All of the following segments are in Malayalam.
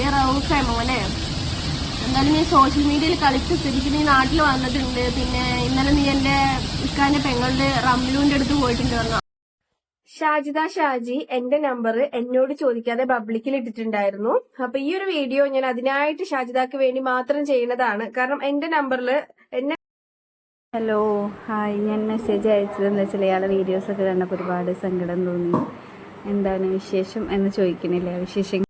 എടേ റൗഫേ മോനെ. എന്തായാലും നീ സോഷ്യൽ മീഡിയയിൽ കളിച്ച് സ്ഥിതിക്ക് നീ നാട്ടിൽ വന്നിട്ടുണ്ട്. പിന്നെ ഇന്നലെ നീ എന്റെ ഇക്കാന്റെ പെങ്ങളുടെ റംലുവിന്റെ അടുത്ത് പോയിട്ടുണ്ട് പറഞ്ഞു. ഷാജിദ ഷാജി എന്റെ നമ്പർ എന്നോട് ചോദിക്കാതെ പബ്ലിക്കിൽ ഇട്ടിട്ടുണ്ടായിരുന്നു. അപ്പൊ ഈ ഒരു വീഡിയോ ഞാൻ അതിനായിട്ട് ഷാജിദാക്ക് വേണ്ടി മാത്രം ചെയ്യുന്നതാണ് കാരണം എന്റെ നമ്പറിൽ എന്നെ ഹലോ ഹായ് ഞാൻ മെസ്സേജ് അയച്ചതെന്ന് വെച്ചാൽ ഇയാളെ വീഡിയോസൊക്കെ കണ്ടപ്പോൾ ഒരുപാട് സങ്കടം തോന്നി. എന്താണ് വിശേഷം എന്ന് ചോദിക്കണില്ലേ. വിശേഷം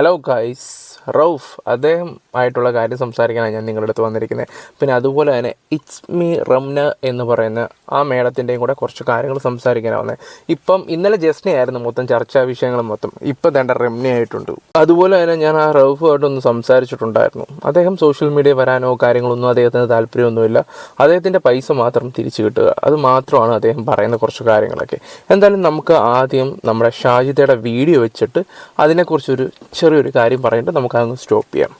ഹലോ ഗൈസ് റൌഫ് അദ്ദേഹം ആയിട്ടുള്ള കാര്യം സംസാരിക്കാനാണ് ഞാൻ നിങ്ങളുടെ അടുത്ത് വന്നിരിക്കുന്നത്. പിന്നെ അതുപോലെ തന്നെ ഇറ്റ്സ് മീ റംന എന്ന് പറയുന്ന ആ മേഡത്തിന്റെയും കൂടെ കുറച്ച് കാര്യങ്ങൾ സംസാരിക്കാനാവുന്നത് ഇപ്പം ഇന്നലെ ജസ്റ്റിനെ ആയിരുന്നു മൊത്തം ചർച്ചാ വിഷയങ്ങൾ മൊത്തം. ഇപ്പം തേണ്ട റംന ആയിട്ടുണ്ട്. അതുപോലെ തന്നെ ഞാൻ ആ റൌഫുമായിട്ടൊന്ന് സംസാരിച്ചിട്ടുണ്ടായിരുന്നു. അദ്ദേഹം സോഷ്യൽ മീഡിയ വരാനോ കാര്യങ്ങളൊന്നും അദ്ദേഹത്തിന് താല്പര്യമൊന്നുമില്ല. അദ്ദേഹത്തിന്റെ പൈസ മാത്രം തിരിച്ചു കിട്ടുക. അത് മാത്രമാണ് അദ്ദേഹം പറയുന്ന കുറച്ച് കാര്യങ്ങളൊക്കെ. എന്തായാലും നമുക്ക് ആദ്യം നമ്മുടെ ഷാജിതയുടെ വീഡിയോ വെച്ചിട്ട് അതിനെക്കുറിച്ചൊരു ചെറിയൊരു കാര്യം പറഞ്ഞിട്ട് നമുക്ക് അതൊന്ന് സ്റ്റോപ്പ് ചെയ്യാം.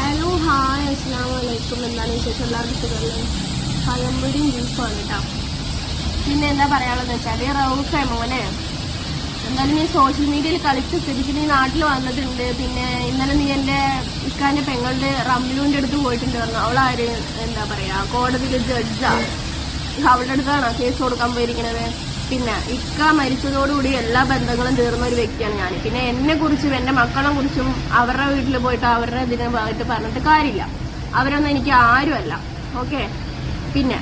ഹലോ ഹായ് അസ്സാം വലൈക്കും എന്താണ് വിശേഷം? എല്ലാവർക്കും സുഖമല്ലേ? പഴംപൊടിയും ബീഫാണ് കേട്ടോ പിന്നെ എന്താ പറയാനുള്ളത് വെച്ചാൽ റൗസേ മോനെ. എന്തായാലും നീ സോഷ്യൽ മീഡിയയിൽ കളിച്ച് സ്ഥിതിക്ക് നീ നാട്ടിൽ വന്നിട്ടുണ്ട്. പിന്നെ ഇന്നലെ നീ എന്റെ ഇക്കാന്റെ പെങ്ങളുടെ റംലുവിന്റെ അടുത്ത് പോയിട്ടുണ്ട് പറഞ്ഞു. അവളാര് എന്താ പറയാ കോടതിയിൽ ജഡ്ജാ അവളുടെ അടുത്താണോ കേസ് കൊടുക്കാൻ പോയിരിക്കണത്? പിന്നെ ഇക്ക മരിച്ചതോടുകൂടി എല്ലാ ബന്ധങ്ങളും തീർന്ന ഒരു വ്യക്തിയാണ് ഞാൻ പിന്നെ എന്നെ കുറിച്ചും എന്റെ മക്കളെ കുറിച്ചും അവരുടെ വീട്ടിൽ പോയിട്ട് അവരുടെ ഇതിനെ പോയിട്ട് പറഞ്ഞിട്ട് കാര്യമില്ല. അവരൊന്നും എനിക്ക് ആരുമല്ല. ഓക്കെ? പിന്നെ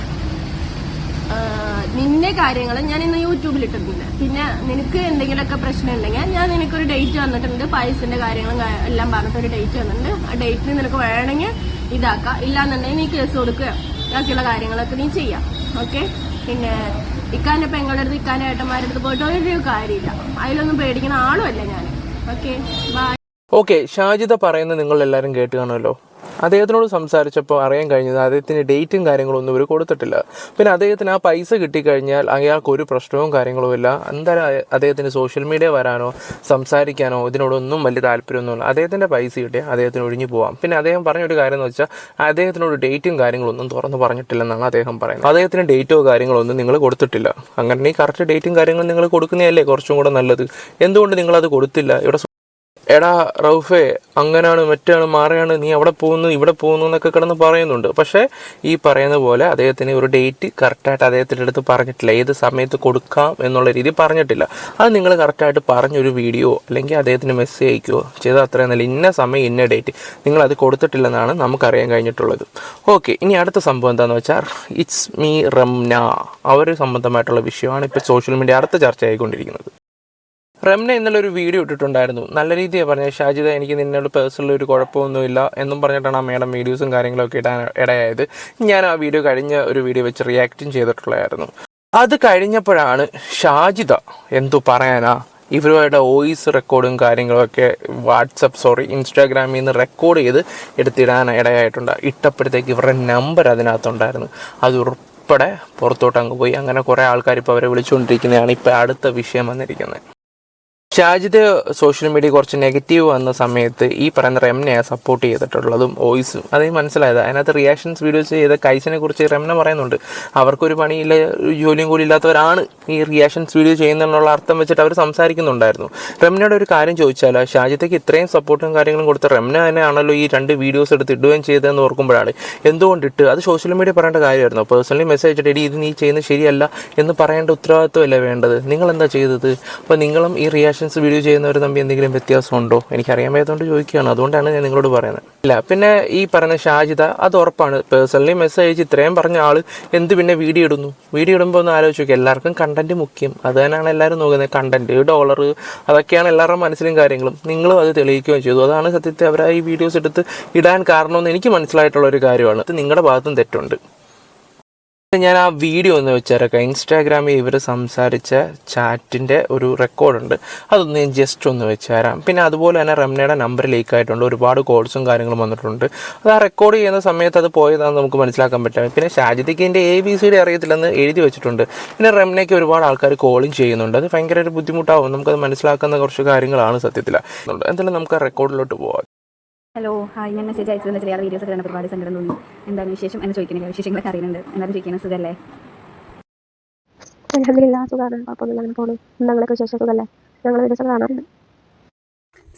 നിന്റെ കാര്യങ്ങൾ ഞാൻ ഇന്ന് യൂട്യൂബിൽ ഇട്ടിട്ടുണ്ട്. പിന്നെ നിനക്ക് എന്തെങ്കിലുമൊക്കെ പ്രശ്നം ഉണ്ടെങ്കിൽ ഞാൻ നിനക്കൊരു ഡേറ്റ് തന്നിട്ടുണ്ട്. പായസിന്റെ കാര്യങ്ങളും എല്ലാം പറഞ്ഞിട്ട് ഒരു ഡേറ്റ് തന്നിട്ടുണ്ട്. ആ ഡേറ്റിന് നിനക്ക് വേണമെങ്കിൽ ഇതാക്കാം. ഇല്ലാന്നുണ്ടെങ്കിൽ നീ കേസ് കൊടുക്കുക. ബാക്കിയുള്ള കാര്യങ്ങളൊക്കെ നീ ചെയ്യാം. ഓക്കെ? പിന്നെ ഇക്കാന്റെ പെങ്ങളുടെ അടുത്ത് ഇക്കാന്റെ ഏട്ടന്മാരുടെ അടുത്ത് പോയിട്ട് ഒരു കാര്യമില്ല. അതിലൊന്നും പേടിക്കുന്ന ആളുമല്ല ഞാൻ ഓക്കെ ബൈ ഓക്കെ ഷാജിത പറയുന്നത് നിങ്ങൾ എല്ലാവരും കേട്ട് കാണുമല്ലോ. അദ്ദേഹത്തിനോട് സംസാരിച്ചപ്പോൾ അറിയാൻ കഴിഞ്ഞത് അദ്ദേഹത്തിന് ഡേറ്റും കാര്യങ്ങളും ഒന്നും ഇവർ കൊടുത്തിട്ടില്ല. പിന്നെ അദ്ദേഹത്തിന് ആ പൈസ കിട്ടിക്കഴിഞ്ഞാൽ അയാൾക്ക് ഒരു പ്രശ്നവും കാര്യങ്ങളും ഇല്ല. എന്തായാലും അദ്ദേഹത്തിന് സോഷ്യൽ മീഡിയ വരാനോ സംസാരിക്കാനോ ഇതിനോടൊന്നും വലിയ താല്പര്യമൊന്നുമില്ല അദ്ദേഹത്തിന്റെ പൈസ കിട്ടിയാൽ അദ്ദേഹത്തിന് ഒഴിഞ്ഞു പോവാം. പിന്നെ അദ്ദേഹം പറഞ്ഞൊരു കാര്യം എന്ന് വെച്ചാൽ അദ്ദേഹത്തിനോട് ഡേറ്റും കാര്യങ്ങളൊന്നും തുറന്നു പറഞ്ഞിട്ടില്ലെന്നാണ് അദ്ദേഹം പറയുന്നത്. അദ്ദേഹത്തിന് ഡേറ്റോ കാര്യങ്ങളോ ഒന്നും നിങ്ങൾ കൊടുത്തിട്ടില്ല. അങ്ങനെ ഈ കറക്റ്റ് ഡേറ്റും കാര്യങ്ങളും നിങ്ങൾ കൊടുക്കുന്നതല്ലേ കുറച്ചും കൂടെ നല്ലത്? എന്തുകൊണ്ട് നിങ്ങളത് കൊടുത്തില്ല? ഇവിടെ എടാ റൗഫേ അങ്ങനാണ് മറ്റാണ് മാറിയാണ് നീ അവിടെ പോകുന്നു ഇവിടെ പോകുന്നു എന്നൊക്കെ കിടന്ന് പറയുന്നുണ്ട്. പക്ഷേ ഈ പറയുന്ന പോലെ അദ്ദേഹത്തിന് ഒരു ഡേറ്റ് കറക്റ്റായിട്ട് അദ്ദേഹത്തിന്റെ അടുത്ത് പറഞ്ഞിട്ടില്ല. ഏത് സമയത്ത് കൊടുക്കാം എന്നുള്ള രീതി പറഞ്ഞിട്ടില്ല. അത് നിങ്ങൾ കറക്റ്റായിട്ട് പറഞ്ഞൊരു വീഡിയോ അല്ലെങ്കിൽ അദ്ദേഹത്തിന് മെസ്സേജ് അയക്കുകയോ ചെയ്താൽ അത്രയും നല്ല ഇന്ന സമയം ഇന്ന ഡേറ്റ് നിങ്ങൾ അത് കൊടുത്തിട്ടില്ലെന്നാണ് നമുക്കറിയാൻ കഴിഞ്ഞിട്ടുള്ളത്. ഓക്കെ ഇനി അടുത്ത സംഭവം എന്താണെന്ന് വെച്ചാൽ ഇറ്റ്സ് മീ റംന. അവർ സംബന്ധമായിട്ടുള്ള വിഷയമാണ് ഇപ്പോൾ സോഷ്യൽ മീഡിയ അടുത്ത ചർച്ച ആയിക്കൊണ്ടിരിക്കുന്നത് റംന ഇന്നലെ ഒരു വീഡിയോ ഇട്ടിട്ടുണ്ടായിരുന്നു. നല്ല രീതിയാണ് പറഞ്ഞത്. ഷാജിദ എനിക്ക് നിന്നോട് പേഴ്സണൽ ഒരു കുഴപ്പമൊന്നുമില്ല എന്നും പറഞ്ഞിട്ടാണ് ആ മേഡം വീഡിയോസും കാര്യങ്ങളൊക്കെ ഇടാൻ ഇടയായത്. ഞാൻ ആ വീഡിയോ കഴിഞ്ഞ ഒരു വീഡിയോ വെച്ച് റിയാക്റ്റും ചെയ്തിട്ടുള്ളതായിരുന്നു. അത് കഴിഞ്ഞപ്പോഴാണ് ഷാജിദ എന്തു പറയാനാ ഇവരുടെ വോയിസ് റെക്കോർഡും കാര്യങ്ങളൊക്കെ വാട്സപ്പ് സോറി ഇൻസ്റ്റാഗ്രാമിൽ നിന്ന് റെക്കോർഡ് ചെയ്ത് എടുത്തിടാൻ ഇടയായിട്ടുണ്ട്. ഇട്ടപ്പോഴത്തേക്ക് ഇവരുടെ നമ്പർ അതിനകത്തുണ്ടായിരുന്നു. അത് ഉൾപ്പെടെ പുറത്തോട്ട് അങ്ങ് പോയി. അങ്ങനെ കുറേ ആൾക്കാർ ഇപ്പോൾ അവരെ വിളിച്ചുകൊണ്ടിരിക്കുന്നതാണ് ഇപ്പോൾ അടുത്ത വിഷയം വന്നിരിക്കുന്നത്. ഷാജിദ് സോഷ്യൽ മീഡിയ കുറച്ച് നെഗറ്റീവ് വന്ന സമയത്ത് ഈ പറയുന്ന റെംനയെ സപ്പോർട്ട് ചെയ്തിട്ടുള്ളതും വോയിസും അതേ മനസ്സിലായത്. അതിനകത്ത് റിയാക്ഷൻസ് വീഡിയോസ് ചെയ്ത കൈസിനെ കുറിച്ച് റെംന പറയുന്നുണ്ട്. അവർക്കൊരു പണിയില്ല ജോലിയും കൂടി ഇല്ലാത്തവരാണ് ഈ റിയാക്ഷൻസ് വീഡിയോ ചെയ്യുന്നതെന്നുള്ള അർത്ഥം വെച്ചിട്ട് അവർ സംസാരിക്കുന്നുണ്ടായിരുന്നു. റെംനയുടെ ഒരു കാര്യം ചോദിച്ചാൽ ഷാജിദയ്ക്ക് ഇത്രയും സപ്പോർട്ടും കാര്യങ്ങളും കൊടുത്ത റെംന തന്നെയാണല്ലോ ഈ രണ്ട് വീഡിയോസ് എടുത്ത് ഇടുകയും ചെയ്തതെന്ന് ഓർക്കുമ്പോഴാണ് എന്തുകൊണ്ടിട്ട് അത് സോഷ്യൽ മീഡിയ പറയേണ്ട കാര്യമായിരുന്നു. പേഴ്സണലി മെസ്സേജ് എടി ഇത് നീ ചെയ്യുന്നത് ശരിയല്ല എന്ന് പറയേണ്ട ഉത്തരവാദിത്വമല്ലേ വേണ്ടത്? നിങ്ങൾ എന്താ ചെയ്തത്? അപ്പോൾ നിങ്ങളും ഈ റിയാക്ഷൻസ് വീഡിയോ ചെയ്യുന്നവർ തമ്മിൽ എന്തെങ്കിലും വ്യത്യാസമുണ്ടോ? എനിക്കറിയാൻ വയ്യാത്തതുകൊണ്ട് ചോദിക്കുകയാണ്. അതുകൊണ്ടാണ് ഞാൻ നിങ്ങളോട് പറയുന്നത്. ഇല്ല പിന്നെ ഈ പറഞ്ഞ ഷാജിത അത് ഉറപ്പാണ്. പേഴ്സണലി മെസ്സേജ് അയച്ച് ഇത്രയും പറഞ്ഞ ആൾ എന്ത് പിന്നെ വീഡിയോ ഇടുന്നു? വീഡിയോ ഇടുമ്പോൾ ഒന്ന് ആലോചിച്ച് നോക്കുക എല്ലാവർക്കും കണ്ടന്റ് മുഖ്യം. അത് തന്നെയാണ് എല്ലാവരും നോക്കുന്നത്. കണ്ടന്റ് ഡോളർ അതൊക്കെയാണ് എല്ലാവരുടെ മനസ്സിലും കാര്യങ്ങളും. നിങ്ങളും അത് തെളിയിക്കുകയും ചെയ്തു. അതാണ് സത്യത്തെ അവർ ഈ വീഡിയോസ് എടുത്ത് ഇടാൻ കാരണമെന്ന് എനിക്ക് മനസ്സിലായിട്ടുള്ള ഒരു കാര്യമാണ്. നിങ്ങളുടെ ഭാഗത്തും തെറ്റുണ്ട്. ഞാൻ ആ വീഡിയോ ഒന്ന് വെച്ചേക്കാം ഇൻസ്റ്റാഗ്രാമിൽ ഇവർ സംസാരിച്ച ചാറ്റിന്റെ ഒരു റെക്കോർഡുണ്ട് അതൊന്ന് ഞാൻ ജസ്റ്റ് ഒന്ന് വെച്ചുതരാം പിന്നെ അതുപോലെ തന്നെ റംനയുടെ നമ്പർ ലീക്ക് ആയിട്ടുണ്ട്. ഒരുപാട് കോൾസും കാര്യങ്ങളും വന്നിട്ടുണ്ട്. അത് ആ റെക്കോർഡ് ചെയ്യുന്ന സമയത്ത് അത് പോയതാണെന്ന് നമുക്ക് മനസ്സിലാക്കാൻ പറ്റും പിന്നെ ഷാജിദിക്ക് എന്റെ എ ബി സിയുടെ അറിയത്തില്ലെന്ന് എഴുതി വെച്ചിട്ടുണ്ട്. പിന്നെ റംനയ്ക്ക് ഒരുപാട് ആൾക്കാർ കോളും ചെയ്യുന്നുണ്ട്. അത് ഭയങ്കര ഒരു ബുദ്ധിമുട്ടാവും. നമുക്കത് മനസ്സിലാക്കുന്ന കുറച്ച് കാര്യങ്ങളാണ് സത്യത്തിൽ എന്തായാലും നമുക്ക് ആ റെക്കോർഡിലോട്ട് പോവാം. ഹലോ ഹായ് ഞാൻ മെസ്സേജ് അയച്ചതെന്ന് വെച്ചാൽ വീഡിയോസ് ഒക്കെ കണ്ടപ്പോൾ ഒരുപാട് സങ്കടം തോന്നി. എന്താണ് വിശേഷം? എന്ന് ചോദിക്കുന്നില്ല വിശേഷങ്ങളൊക്കെ അറിയുന്നുണ്ട്. എന്നാലും ചോദിക്കുന്നത് സുഖമല്ലേ അലഹമില്ല സുഖമാണ് കുഴപ്പമൊന്നുമില്ല അങ്ങനെ പോണു. നിങ്ങളൊക്കെ വിശേഷം സുഖമല്ലേ ഞങ്ങൾ വീഡിയോസ് കാണാറുണ്ട്.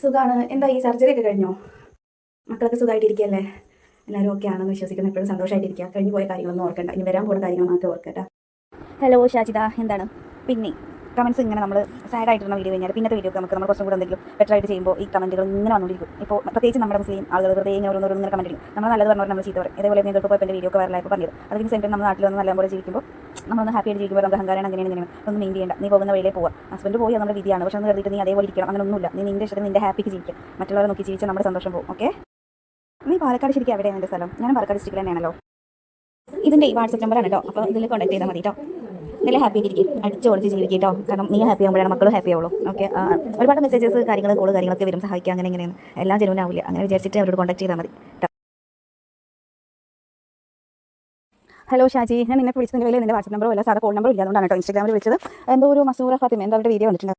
സുഖമാണ് എന്താ ഈ സർജറി ഒക്കെ കഴിഞ്ഞോ? മക്കളൊക്കെ സുഖമായിട്ടിരിക്കുകയല്ലേ എല്ലാവരും ഓക്കെ ആണെന്ന് വിശ്വസിക്കുന്നു. എപ്പോഴും സന്തോഷമായിട്ടിരിക്കുക കഴിഞ്ഞു പോയ കാര്യങ്ങളൊന്നും ഓർക്കണ്ട. ഇനി വരാൻ പോകുന്ന കാര്യങ്ങൾ മാത്രമേ ഓർക്കട്ടെ ഹലോ ഷാജിത. എന്താണ്? പിന്നെ. കമൻസ് ഇങ്ങനെ നമ്മൾ സാഡ് ആയിട്ടുള്ള വീഡിയോ കഴിഞ്ഞാൽ പിന്നത്തെ വീഡിയോ നമുക്ക് നമ്മൾ കുറച്ചും കൂടെ എന്തെങ്കിലും ബെറ്റർ ആയിട്ട് ചെയ്യുമ്പോൾ ഈ കമന്റുകൾ ഇങ്ങനെ വന്നുകൊണ്ടിരിക്കും ഇപ്പോൾ പ്രത്യേകിച്ച് നമ്മുടെ മുസ്ലിം ആളുകൾ വെറുതെ ഇങ്ങനെ ഓരോന്നോ ഇങ്ങനെ കമന്റ് ചെയ്യും നമ്മൾ നല്ലത് പറഞ്ഞവർ നമ്മൾ ചീത്ത പറയും. ഇതേപോലെ നിങ്ങൾക്ക് പോയപ്പോൾ എന്റെ വീഡിയോ ഒക്കെ വരലായപ്പോൾ പറഞ്ഞത്. അതിന് സെന്റർ നമ്മുടെ നാട്ടിൽ വന്ന് നല്ലപോലെ ജീവിക്കുമ്പോൾ നമ്മളൊന്ന് ഹാപ്പി ആയിട്ട് ജീവിക്കുമ്പോൾ നമുക്ക് അഹങ്കാരം അങ്ങനെയാണ് ഇങ്ങനെയാണ്. ഒന്നും മെയിൻ ചെയ്യേണ്ട. നീ പോകുന്ന വഴിയിലേ പോവാം. ഹസ്ബൻഡ് പോയി നമ്മുടെ വിധിയാണ്. പക്ഷെ ഒന്ന് കരുതിയിട്ട് നീ അതേപോലെ ഇരിക്കണം. അങ്ങനെ ഒന്നുമില്ല നീ നിന്റെ ഇഷ്ടത്തിന് നിന്റെ ഹാപ്പിക്ക് ജീവിക്കും. മറ്റുള്ളവരെ നോക്കി ജീവിച്ചാൽ നമ്മുടെ സന്തോഷം പോകും. ഓക്കെ നീ പാലക്കാട് ശരിക്കും എവിടെയാണ് എന്റെ സ്ഥലം? ഞാൻ പാലക്കാട് ഡിസ്ട്രിക്റ്റിൽ തന്നെയാണല്ലോ. ഇതിന്റെ ഈ വാട്സപ്പ് ആണ് കേട്ടോ അപ്പോൾ ഇതിൽ കോൺടാക്ട് ചെയ്താൽ മതി കേട്ടോ ഇതിൽ ഹാപ്പി ആയിരിക്കും അടിച്ച് പൊളിച്ച് ജീവിക്കും കാരണം നീ ഹാപ്പി ആകുമ്പോഴാണ് മക്കളും ഹാപ്പി ആവുള്ളൂ. ഓക്കെ ഒരുപാട് മെസ്സേജസ് കാര്യങ്ങൾ കോൾ കാര്യങ്ങളൊക്കെ വരും. സഹായിക്കുക അങ്ങനെ ഇങ്ങനെയാണ്. എല്ലാം ജനുവൻ ആവില്ല അങ്ങനെ വിചാരിച്ചിട്ട് അവരോട് കോൺടാക്ട് ചെയ്താൽ മതി. ഹലോ ഷാജി. ഞാൻ നിന്നെ വിളിച്ചതിന്റെ പേരിൽ നിന്റെ വാട്സപ്പ് നമ്പറോ അല്ല സാറ് കോൾ നമ്പറും ഇല്ലാതുകൊണ്ടാണ് കേട്ടോ ഇൻസ്റ്റാഗ്രാമിൽ വിളിച്ചത്. എന്തോ ഒരു മസൂറ ഫാത്തിമ എന്താ അവരുടെ വീഡിയോ വന്നിട്ടുണ്ട്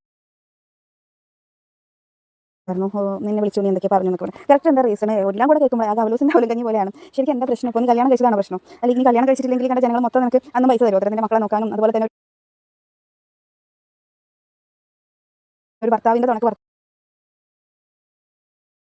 പറഞ്ഞു നിന്നെ വിളിച്ചു നീ എന്തൊക്കെ പറഞ്ഞു? എന്നൊക്കെ കറക്റ്റ് എന്താ റീസൺ എല്ലാം കൂടെ കേൾക്കുമ്പോൾ ആ അവലോസിന്റെ അവലും പോലെയാണ്. ശരിക്കും എന്താ പ്രശ്നം? ഇപ്പോൾ കല്യാണം കഴിച്ചതാണ് പ്രശ്നം? അല്ലെങ്കിൽ കല്യാണം കഴിച്ചിട്ടില്ലെങ്കിൽ കണ്ട ജനങ്ങൾ മൊത്തം നിനക്ക് അന്ന് പൈസ തരുമോ? നിന്റെ മക്കളെ നോക്കാനും അതുപോലെ തന്നെ ഒരു ഭർത്താവിന്റെ തുണക്ക്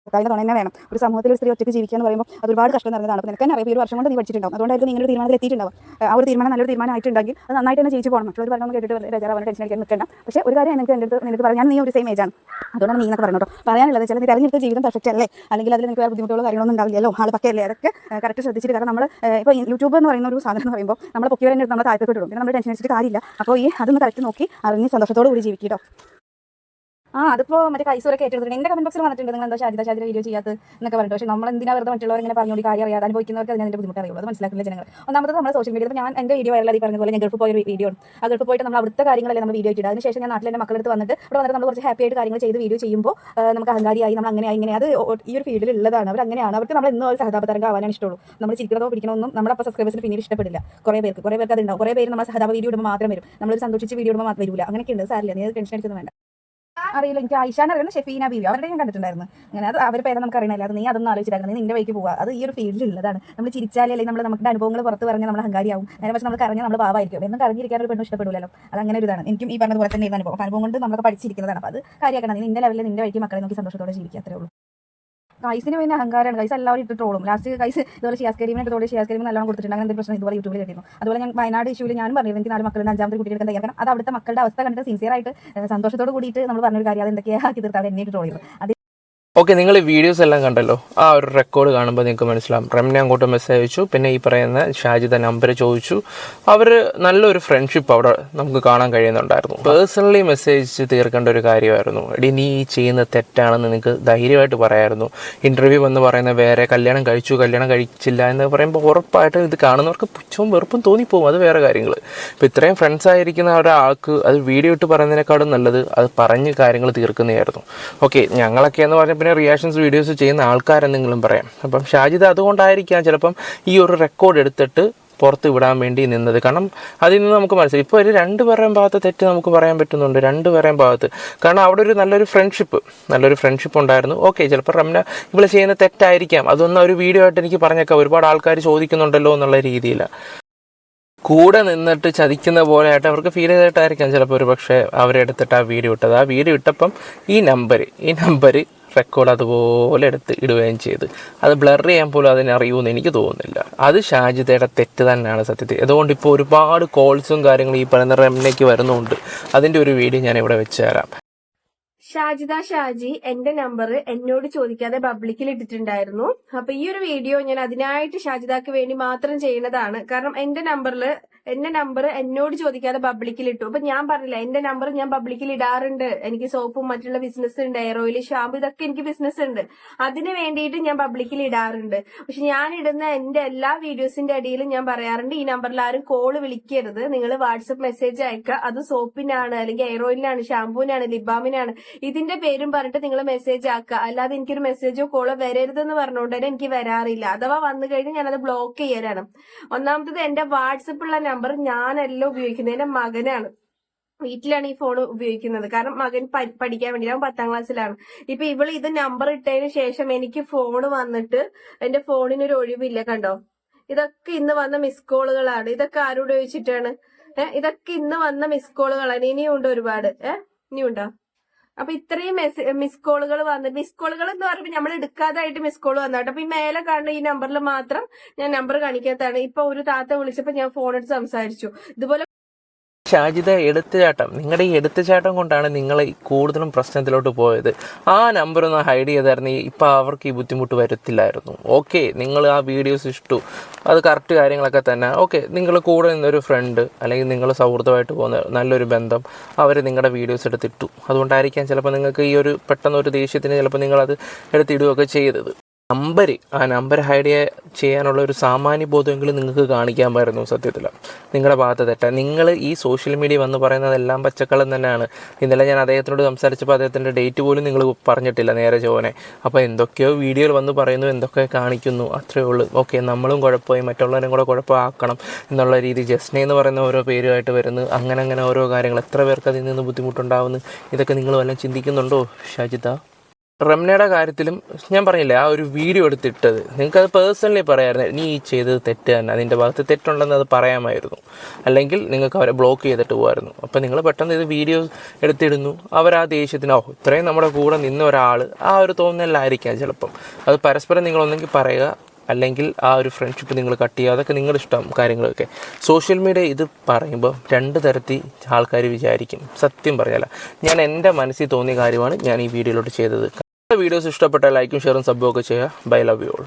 ഭർത്താവിന്റെ തുണ തന്നെ വേണം. ഒരു സമൂഹത്തിൽ ഒരു സ്ത്രീ ഒറ്റയ്ക്ക് ജീവിക്കാൻ പറയുമ്പോൾ അത് ഒരുപാട് കഷ്ടം നിറഞ്ഞതാണ്. അപ്പോൾ നിനക്ക് തന്നെ അറിയാം ഒരു വർഷം കൊണ്ട് നീ പഠിച്ചിട്ടുണ്ടാവും. അതുകൊണ്ടായിരിക്കും നിങ്ങളുടെ തീരുമാനത്തിൽ എത്തിയിട്ടുണ്ടാവും ആ ഒരു തീരുമാനം നല്ലൊരു തീരുമാനമായിട്ടുണ്ടെങ്കിൽ അത് നന്നായിട്ട് തന്നെ ജീവിച്ച് പോകണം. മറ്റുള്ളവർ പറഞ്ഞു കേട്ടിട്ട് രജാറാവാൻ ടെൻഷൻ അടിക്കാൻ നിൽക്കേണ്ട. പക്ഷേ ഒരു കാര്യം എനിക്ക് എന്റെ അടുത്ത് നിനക്ക് പറയാൻ നീ ഒരു സെയിം ഏജാണ് ആണ്. അതുകൊണ്ടാണ് നീ എന്നൊക്കെ പറഞ്ഞോ പറയാനുള്ളത് ചില തിരഞ്ഞെടുത്ത ജീവിതം പെർഫെക്റ്റ് അല്ലേ? അല്ലെങ്കിൽ അതിൽ നിനക്ക് വേറെ ബുദ്ധിമുട്ടുകളോ കാര്യങ്ങളൊന്നും ഉണ്ടാവില്ലല്ലോ? ആൾ പക്കയല്ലേ? അതൊക്കെ കറക്റ്റ് ശ്രദ്ധിച്ചിട്ട് കാരണം നമ്മൾ ഇപ്പോൾ യൂട്യൂബ് എന്ന് പറയുന്ന ഒരു സാധനം എന്ന് പറയുമ്പോൾ നമ്മൾ പൊക്കിയവരെ നമ്മൾ താഴത്തേക്ക് ഇടും പിന്നെ നമ്മൾ ടെൻഷൻ അടിച്ചിട്ട് കാര്യമില്ല. അപ്പോൾ ഈ അതൊന്ന് കറക്റ്റ് നോക്കി അറിഞ്ഞ് സന്തോഷത്തോടുകൂടി ജീവിക്കട്ടോ ആ അതിപ്പോ മറ്റേ കൈസൂരൊക്കെ ഏറ്റെടുത്തിട്ടുണ്ട്. എന്റെ കമന്റ് ബോക്സിൽ വന്നിട്ടുണ്ട് നിങ്ങൾ എന്താ ഷാജിത ശാരി വീഡിയോ ചെയ്യാത്ത എന്നൊക്കെ പറഞ്ഞിട്ട്. പക്ഷേ നമ്മൾ എന്തിനാ വെറുതെ മറ്റുള്ളവർ ഇങ്ങനെ പറഞ്ഞുകൊണ്ട് കാര്യം അറിയാതെ അനുഭവിക്കുന്നവർക്ക് അതിന് അതിന്റെ ബുദ്ധിമുട്ട് അറിയുള്ളൂ. അത് മനസ്സിലാക്കുന്ന ജനങ്ങൾ. ഒന്നാമത് നമ്മൾ സോഷ്യൽ മീഡിയയിൽ ഞാൻ എന്റെ വീഡിയോ വൈറലായി പറഞ്ഞ പോലെ ഞാൻ ഗൾഫ് പോയ വീഡിയോ ആ ഗൾഫ് പോയിട്ട് നമ്മൾ അവിടുത്തെ കാര്യങ്ങളല്ലേ നമ്മൾ വീഡിയോ ഇട്ടിട്ട് അതിനുശേഷം ഞാൻ നാട്ടിലെ മക്കളെടുത്ത് വന്നിട്ട് ഇവിടെ വന്നിട്ട് നമ്മൾ കുറച്ച് ഹാപ്പി ആയിട്ട് കാര്യങ്ങൾ ചെയ്ത് വീഡിയോ ചെയ്യുമ്പോൾ നമുക്ക് അഹങ്കാരിയായി നമ്മൾ അങ്ങനെ ഇങ്ങനെ അത് ഈ ഒരു ഫീൽഡിൽ ഉള്ളതാണ്. അവർ അങ്ങനെയാണ്. അവർക്ക് നമ്മൾ ഇന്നും സഹതാപതരംഗം ആവാനാണ് ഇഷ്ടമുള്ളൂ. നമ്മൾ ചിരിക്കണതോ പിടിക്കണമെന്നും നമ്മുടെ അപ്പോൾ സബ്സ്ക്രൈബേഴ്സിന് പിന്നീട് ഇഷ്ടപ്പെടില്ല. കുറേ പേർക്ക് കുറേ പേർക്ക് അതുണ്ടാവും കുറേ പേര് നമ്മൾ സഹതാപ വീഡിയോ ഇടുമ്പോൾ മാത്രം വരും. നമ്മൾ സന്തോഷിച്ച് വീഡിയോ ഇടുമ്പോൾ വരില്ല അങ്ങനെയൊക്കെ ഉണ്ട്. സാറില്ല നീ അത് ടെൻഷൻ എടുക്കുന്നത് വേണ്ട. അറിയില്ല. എനിക്ക് ആയിഷാൻ അറിയുന്ന ഷെഫീന ബീവി അവരുടെ ഞാൻ കണ്ടിട്ടുണ്ടായിരുന്നു. അങ്ങനെ അത് അവരുടെ പേരെ നമുക്ക് അറിയണില്ല അത് നീ അതൊന്നും ആലോചിച്ചിട്ടാണ് നീ നിന്റെ വഴിക്ക് പോവുക അത് ഈ ഒരു ഫീൽഡിൽ ഉള്ളതാണ്. നമ്മൾ ചിരിച്ചാലേ അല്ലെങ്കിൽ നമ്മൾ നമുക്ക് അനുഭവങ്ങൾ പുറത്ത് പറഞ്ഞാൽ നമ്മൾ അഹങ്കാരിയാവും. നേരെ പക്ഷേ നമ്മൾ കറഞ്ഞാൽ നമ്മൾ പാവായിരിക്കും. എന്നും കറഞ്ഞിരിക്കാൻ ഒരു പെണ്ണ് ഇഷ്ടപ്പെടില്ലല്ലോ അത് അങ്ങനെ ഒരു ഇതാണ്. എനിക്കും ഈ പറഞ്ഞതുപോലെ തന്നെ അനുഭവം. അനുഭവം കൊണ്ട് നമ്മളൊക്കെ പഠിച്ചിരിക്കുന്നതാണ്. അപ്പോൾ അത് കാര്യമാക്കണം. നീ നിന്റെ ലെവലിൽ നിന്റെ വഴിക്ക് മക്കളെ നോക്കി സന്തോഷത്തോടെ ജീവിക്കുക. അത്രേ ഉള്ളൂ. കൈസിന് പിന്നെ അഹങ്കാരമാണ് കൈസ് എല്ലാവരും ഇട്ട് ട്രോളും ലാസ്റ്റ് കൈസ് ഇതുപോലെ ഷിയാസ് കരീമിനെ ഇട്ടോളി ഷിയാസ് കരീമിന് നല്ലോണം കൊടുത്തിട്ടുണ്ട്. അങ്ങനെ പ്രശ്നം ഇതുപോലെ യൂട്യൂബിൽ കിട്ടിയിരുന്നു അതുപോലെ ഞാൻ വയനാട് ഇഷ്യൂവിൽ ഞാനും പറഞ്ഞു എനിക്ക് നാല് മക്കളുടെ അഞ്ചാമത്തെ കുട്ടികൾക്ക് തയ്യാറാക്കണം അത് അവിടുത്തെ മക്കളുടെ അവസ്ഥ കണ്ടിട്ട് സിൻസിയർ ആയിട്ട് സന്തോഷത്തോട് കൂടിയിട്ട് നമ്മൾ പറഞ്ഞൊരു കാര്യം അത് എന്തൊക്കെയാണ് ആക്കി തീർത്ത് അവിടെ എന്നെ ട്രോൾ ഓക്കെ നിങ്ങൾ വീഡിയോസ് എല്ലാം കണ്ടല്ലോ? ആ ഒരു റെക്കോർഡ് കാണുമ്പോൾ നിങ്ങൾക്ക് മനസ്സിലാവും. റമ്യ അങ്ങോട്ട് മെസ്സേജ് അയച്ചു. പിന്നെ ഈ പറയുന്ന ഷാജിദ നമ്പർ ചോദിച്ചു. അവർ നല്ലൊരു ഫ്രണ്ട്ഷിപ്പ് അവിടെ നമുക്ക് കാണാൻ കഴിയുന്നുണ്ടായിരുന്നു. പേഴ്സണലി മെസ്സേജ് തീർക്കേണ്ട ഒരു കാര്യമായിരുന്നു. എടി നീ ഈ ചെയ്യുന്ന തെറ്റാണെന്ന് നിങ്ങൾക്ക് ധൈര്യമായിട്ട് പറയായിരുന്നു. ഇന്റർവ്യൂ വന്ന് പറയുന്ന വേറെ കല്യാണം കഴിച്ചു കല്യാണം കഴിച്ചില്ല എന്ന് പറയുമ്പോൾ ഉറപ്പായിട്ട് ഇത് കാണുന്നവർക്ക് പുച്ഛവും വെറുപ്പും തോന്നിപ്പോകും അത് വേറെ കാര്യങ്ങൾ ഇപ്പോൾ ഇത്രയും ഫ്രണ്ട്സ് ആയിരിക്കുന്ന ഒരാൾക്ക് അത് വീഡിയോ ഇട്ട് പറയുന്നതിനേക്കാളും നല്ലത് അത് പറഞ്ഞ് കാര്യങ്ങൾ തീർക്കുന്നതായിരുന്നു. ഓക്കെ ഞങ്ങളൊക്കെ എന്ന് പറഞ്ഞാൽ പിന്നെ റിയാക്ഷൻസ് വീഡിയോസ് ചെയ്യുന്ന ആൾക്കാരെന്തെങ്കിലും പറയാം. അപ്പം ഷാജിദ് അതുകൊണ്ടായിരിക്കാം ചിലപ്പം ഈ ഒരു റെക്കോർഡ് എടുത്തിട്ട് പുറത്ത് വിടാൻ വേണ്ടി നിന്നത്. കാരണം അതിൽ നിന്ന് നമുക്ക് മനസ്സിലായി. ഇപ്പോൾ ഒരു രണ്ടുപേരുടെയും ഭാഗത്ത് തെറ്റ് നമുക്ക് പറയാൻ പറ്റുന്നുണ്ട്. രണ്ടുപേരുടെയും ഭാഗത്ത്. കാരണം അവിടെ ഒരു നല്ലൊരു ഫ്രണ്ട്ഷിപ്പ് നല്ലൊരു ഫ്രണ്ട്ഷിപ്പ് ഉണ്ടായിരുന്നു. ഓക്കെ ചിലപ്പോൾ റംന ഇവിടെ ചെയ്യുന്ന തെറ്റായിരിക്കാം. അതൊന്നും ഒരു വീഡിയോ ആയിട്ട് എനിക്ക് പറഞ്ഞേക്കാം. ഒരുപാട് ആൾക്കാർ ചോദിക്കുന്നുണ്ടല്ലോ എന്നുള്ള രീതിയിലാണ് കൂടെ നിന്നിട്ട് ചതിക്കുന്ന പോലെ ആയിട്ട് അവർക്ക് ഫീൽ ചെയ്തിട്ടായിരിക്കാം ചിലപ്പോൾ ഒരു പക്ഷേ അവരെടുത്തിട്ട് ആ വീഡിയോ ഇട്ടത്. ആ വീഡിയോ ഇട്ടപ്പം ഈ നമ്പർ ഈ നമ്പർ റെക്കോർഡ് അതുപോലെ എടുത്ത് ഇടുകയും ചെയ്ത്. അത് ബ്ലർ ചെയ്യാൻ പോലും അതിനറിയുമെന്ന് എനിക്ക് തോന്നുന്നില്ല. അത് ഷാജിദയുടെ തെറ്റ് തന്നെയാണ് സത്യത്തിൽ. അതുകൊണ്ട് ഇപ്പോൾ ഒരുപാട് കോൾസും കാര്യങ്ങളും ഈ പറയുന്ന റെമിനേക്ക് വരുന്നുണ്ട്. അതിന്റെ ഒരു വീഡിയോ ഞാൻ ഇവിടെ വെച്ച് തരാം. ഷാജിദ ഷാജി എന്റെ നമ്പർ എന്നോട് ചോദിക്കാതെ പബ്ലിക്കിൽ ഇട്ടിട്ടുണ്ടായിരുന്നു. അപ്പൊ ഈ ഒരു വീഡിയോ ഞാൻ അതിനായിട്ട് ഷാജിദാക്ക് വേണ്ടി മാത്രം ചെയ്യുന്നതാണ് കാരണം എന്റെ നമ്പറിൽ എന്റെ നമ്പർ എന്നോട് ചോദിക്കാതെ പബ്ലിക്കിൽ ഇട്ടു. അപ്പൊ ഞാൻ പറഞ്ഞില്ല എന്റെ നമ്പർ ഞാൻ പബ്ലിക്കിൽ ഇടാറുണ്ട്. എനിക്ക് സോപ്പും മറ്റുള്ള ബിസിനസ് ഉണ്ട് എയർ ഓയിൽ ഷാമ്പു ഇതൊക്കെ എനിക്ക് ബിസിനസ് ഉണ്ട്. അതിന് വേണ്ടിയിട്ട് ഞാൻ പബ്ലിക്കിൽ ഇടാറുണ്ട്. പക്ഷെ ഞാൻ ഇടുന്ന എന്റെ എല്ലാ വീഡിയോസിന്റെ അടിയിൽ ഞാൻ പറയാറുണ്ട് ഈ നമ്പറിൽ ആരും കോൾ വിളിക്കരുത്. നിങ്ങൾ വാട്സപ്പ് മെസ്സേജ് അയക്കുക. അത് സോപ്പിനാണ് അല്ലെങ്കിൽ എയർ ഷാമ്പൂവിനാണ് ലിബാമിനാണ് ഇതിന്റെ പേരും പറഞ്ഞിട്ട് നിങ്ങൾ മെസ്സേജ് ആക്കുക. അല്ലാതെ എനിക്കൊരു മെസ്സേജോ കോളോ വരരുതെന്ന് പറഞ്ഞുകൊണ്ട് തന്നെ എനിക്ക് വരാറില്ല. അഥവാ വന്നു കഴിഞ്ഞാൽ ഞാനത് ബ്ലോക്ക് ചെയ്യാനാണ് ഒന്നാമത്തത് എന്റെ വാട്സപ്പുള്ള നമ്പർ ഞാനല്ല ഉപയോഗിക്കുന്നത് എന്റെ മകനാണ്. വീട്ടിലാണ് ഈ ഫോൺ ഉപയോഗിക്കുന്നത്. കാരണം മകൻ പഠിക്കാൻ വേണ്ടി അവൻ പത്താം ക്ലാസ്സിലാണ്. ഇപ്പൊ ഇവൾ ഇത് നമ്പർ ഇട്ടതിന് ശേഷം എനിക്ക് ഫോൺ വന്നിട്ട് എന്റെ ഫോണിന് ഒരു ഒഴിവില്ല കണ്ടോ? ഇതൊക്കെ ഇന്ന് വന്ന മിസ് കോളുകളാണ് ഇതൊക്കെ ആരോട് ചോദിച്ചിട്ടാണ്? ഏഹ് ഇതൊക്കെ ഇന്ന് വന്ന മിസ് കോളുകളാണ് ഇനിയും ഒരുപാട്. ഏഹ് ഇനിയും ഉണ്ടോ അപ്പൊ ഇത്രയും മിസ് കോളുകൾ വന്നു മിസ് കോളുകൾ എന്ന് പറയുമ്പോൾ നമ്മൾ എടുക്കാതായിട്ട് മിസ് കോൾ വന്നാട്ടോ അപ്പൊ ഈ മേലെ കാണുന്ന ഈ നമ്പറിൽ മാത്രം ഞാൻ നമ്പർ കാണിക്കാത്തതാണ്. ഇപ്പൊ ഒരു താത്ത വിളിച്ചപ്പോ ഞാൻ ഫോൺ എടുത്ത് സംസാരിച്ചു. ഇതുപോലെ ഷാജിദ എടുത്തുചാട്ടം. നിങ്ങളുടെ ഈ എടുത്തുചാട്ടം കൊണ്ടാണ് നിങ്ങൾ കൂടുതലും പ്രശ്നത്തിലോട്ട് പോയത്. ആ നമ്പർ ഒന്ന് ഹൈഡ് ചെയ്തായിരുന്നു. ഇപ്പം അവർക്ക് ഈ ബുദ്ധിമുട്ട് വരത്തില്ലായിരുന്നു. ഓക്കെ നിങ്ങൾ ആ വീഡിയോസ് ഇഷ്ടു. അത് കറക്റ്റ് കാര്യങ്ങളൊക്കെ തന്നെ. ഓക്കെ നിങ്ങൾ കൂടെ നിന്നൊരു ഫ്രണ്ട് അല്ലെങ്കിൽ നിങ്ങൾ സൗഹൃദമായിട്ട് പോകുന്ന നല്ലൊരു ബന്ധം അവർ നിങ്ങളുടെ വീഡിയോസ് എടുത്തിട്ടു. അതുകൊണ്ടായിരിക്കാം ചിലപ്പോൾ നിങ്ങൾക്ക് ഈ ഒരു പെട്ടെന്ന് ഒരു ദേഷ്യത്തിന് ചിലപ്പോൾ നിങ്ങളത് എടുത്തിടുകയൊക്കെ ചെയ്തത്. നമ്പർ ആ നമ്പർ ഹൈഡ് ചെയ്യാനുള്ള ഒരു സാമാന്യ ബോധമെങ്കിലും നിങ്ങൾക്ക് കാണിക്കാൻ കാണിക്കാമായിരുന്നു സത്യത്തിൽ നിങ്ങളുടെ ഭാഗത്ത് തെറ്റ. നിങ്ങൾ ഈ സോഷ്യൽ മീഡിയ വന്ന് പറയുന്നതെല്ലാം പച്ചക്കള്ളം തന്നെയാണ്. ഇന്നലെ ഞാൻ അദ്ദേഹത്തിനോട് സംസാരിച്ചപ്പോൾ അദ്ദേഹത്തിന്റെ ഡേറ്റ് പോലും നിങ്ങൾ പറഞ്ഞിട്ടില്ല നേരെ ചോനെ. അപ്പോൾ എന്തൊക്കെയോ വീഡിയോയിൽ വന്ന് പറയുന്നു എന്തൊക്കെ കാണിക്കുന്നു അത്രയേ ഉള്ളൂ. ഓക്കെ നമ്മളും കുഴപ്പമായി മറ്റുള്ളവരും കൂടെ കുഴപ്പമാക്കണം എന്നുള്ള രീതി. ജസ്നെ എന്ന് പറയുന്ന ഓരോ പേരുമായിട്ട് വരുന്നു. അങ്ങനെ അങ്ങനെ ഓരോ കാര്യങ്ങൾ. എത്ര പേർക്ക് അതിൽ നിന്ന് ബുദ്ധിമുട്ടുണ്ടാവുന്നു? ഇതൊക്കെ നിങ്ങൾ വല്ലതും ചിന്തിക്കുന്നുണ്ടോ ഷാജിത റംനയുടെ കാര്യത്തിലും ഞാൻ പറഞ്ഞില്ലേ ആ ഒരു വീഡിയോ എടുത്തിട്ടത്. നിങ്ങൾക്ക് അത് പേഴ്സണലി പറയാമായിരുന്നു. നീ ചെയ്തത് തെറ്റ് തന്നെ. അതിന്റെ ഭാഗത്ത് തെറ്റുണ്ടെന്ന് അത് പറയാമായിരുന്നു. അല്ലെങ്കിൽ നിങ്ങൾക്ക് അവരെ ബ്ലോക്ക് ചെയ്തിട്ട് പോകുമായിരുന്നു അപ്പോൾ നിങ്ങൾ പെട്ടെന്ന് ഇത് വീഡിയോ എടുത്തിടുന്നു. അവർ ആ ദേഷ്യത്തിന് ഇത്രയും നമ്മുടെ കൂടെ നിന്ന ഒരാൾ ആ ഒരു തോന്നലായിരിക്കാം ചിലപ്പം. അത് പരസ്പരം നിങ്ങളൊന്നെങ്കിൽ പറയുക. അല്ലെങ്കിൽ ആ ഒരു ഫ്രണ്ട്ഷിപ്പ് നിങ്ങൾ കട്ട് ചെയ്യുക. അതൊക്കെ നിങ്ങളുടെ ഇഷ്ടം കാര്യങ്ങളൊക്കെ. സോഷ്യൽ മീഡിയ ഇത് പറയുമ്പോൾ രണ്ട് തരത്തിൽ ആൾക്കാർ വിചാരിക്കും. സത്യം പറയാല ഞാൻ എന്റെ മനസ്സിൽ തോന്നിയ കാര്യമാണ് ഞാൻ ഈ വീഡിയോയിലോട്ട് ചെയ്തത്. വീഡിയോസ് ഇഷ്ടപ്പെട്ട ലൈക്കും ഷെയറും സബ്ബും ഒക്കെ ചെയ്യുക. Bye love you all